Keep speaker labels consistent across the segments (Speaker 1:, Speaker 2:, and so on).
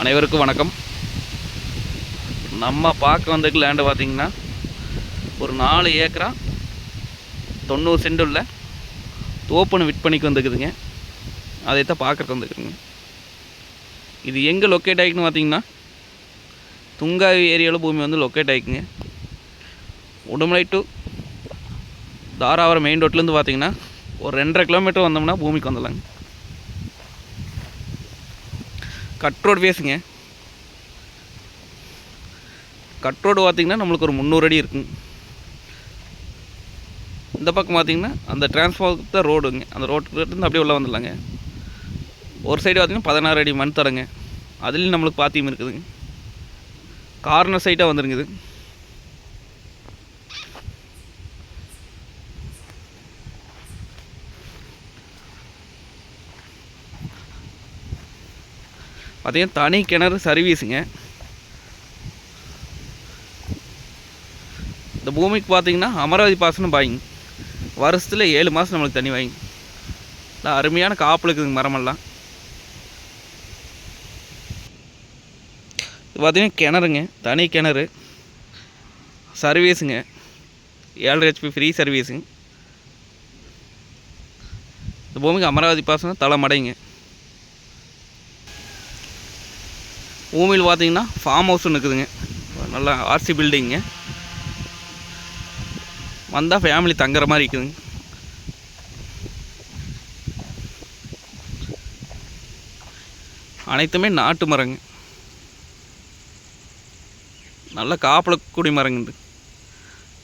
Speaker 1: அனைவருக்கும் வணக்கம். நம்ம பார்க்க வந்திருக்கு லேண்டு பார்த்திங்கன்னா ஒரு நாலு ஏக்கரா தொண்ணூறு சென்ட் உள்ள தோப்புன்னு விற்பனைக்கு வந்துக்குதுங்க அதை தான் பார்க்குறக்கு வந்துக்குதுங்க இது எங்கே லொக்கேட் ஆகிக்குன்னு பார்த்தீங்கன்னா துங்காவி ஏரியாவில் பூமி வந்து லொக்கேட் ஆகிக்குங்க. உடுமலை டு தாராவரம் மெயின் ரோட்லேருந்து பார்த்தீங்கன்னா ஒரு ரெண்டரை கிலோமீட்டர் வந்தோம்னா பூமிக்கு வந்துடலாங்க. கட் ரோடு பேசுங்க. கட் ரோடு பார்த்தீங்கன்னா நம்மளுக்கு ஒரு முந்நூறு அடி இருக்கும். இந்த பக்கம் பார்த்தீங்கன்னா அந்த டிரான்ஸ்ஃபார்மர் தான் ரோடுங்க அந்த ரோட்டுலேருந்து அப்படியே உள்ள வந்துடலாங்க. ஒரு சைடு பார்த்தீங்கன்னா பதினாறு அடி மண் தரங்க அதுலேயும் நம்மளுக்கு பாத்தியம் இருக்குதுங்க. கார்னர் சைட்டாக வந்துருங்குது அதையும் பார்த்தீங்கன்னா தனி கிணறு சர்வீஸுங்க. இந்த பூமிக்கு பார்த்தீங்கன்னா அமராவதி பாசனம் பாய்ங்க வருஷத்தில் ஏழு மாதம் நம்மளுக்கு தண்ணி வாங்கி நல்லா அருமையான காப்பில் இருக்குதுங்க மரமெல்லாம். இது பார்த்தீங்கன்னா கிணறுங்க. தனி கிணறு. சர்வீஸுங்க. ஏழரை ஹெச்பி ஃப்ரீ சர்வீஸுங்க. இந்த பூமிக்கு அமராவதி பாசனம் தலை மடைங்க ஊமியில் பார்த்தீங்கன்னா ஃபார்ம் ஹவுஸ் ஒன்று இருக்குதுங்க. நல்லா ஆர்சி பில்டிங்கு வந்தால் ஃபேமிலி தங்குற மாதிரி இருக்குதுங்க. அனைத்துமே நாட்டு மரங்க. நல்ல காப்பில் கூடி மரங்க இது.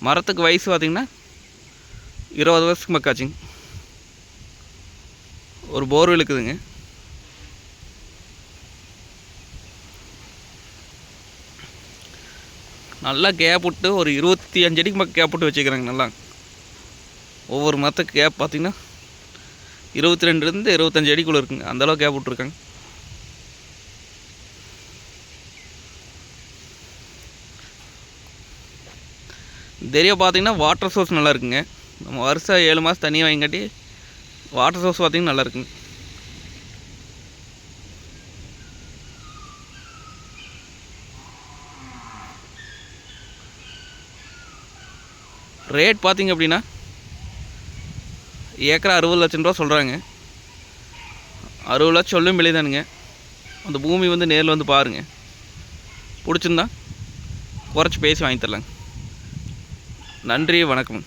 Speaker 1: மரத்துக்கு வயசு பார்த்திங்கன்னா இருபது வருஷத்துக்கு மக்காச்சுங்க. ஒரு போர்வெல் இருக்குதுங்க. நல்லா கேப் விட்டு ஒரு இருபத்தி அஞ்சு அடிக்கு பக்கம் கேப் விட்டு வச்சுக்கிறாங்க நல்லா. ஒவ்வொரு மரத்துக்கு கேப் பார்த்திங்கன்னா இருபத்தி ரெண்டுலேருந்து இருபத்தஞ்சி அடிக்குள்ளே இருக்குங்க. அந்தளவு கேப் விட்ருக்காங்க தெரிய பார்த்தீங்கன்னா வாட்டர் சோர்ஸ் நல்லா இருக்குங்க. நம்ம வருஷம் ஏழு மாதம் தண்ணி வாங்கிங்காட்டி வாட்டர் சோர்ஸ் பார்த்தீங்கன்னா நல்லா இருக்குங்க. ரேட் பார்த்திங்க அப்படின்னா ஏக்கரா அறுபது லட்சம் ரூபா சொல்கிறாங்க அறுபது லட்சம் சொல்லும் விலைதானுங்க. அந்த பூமி வந்து நேரில் வந்து பாருங்கள் பிடிச்சிருந்தா குறைச்சி பேசி வாங்கி தரலாங்க. நன்றி வணக்கம்.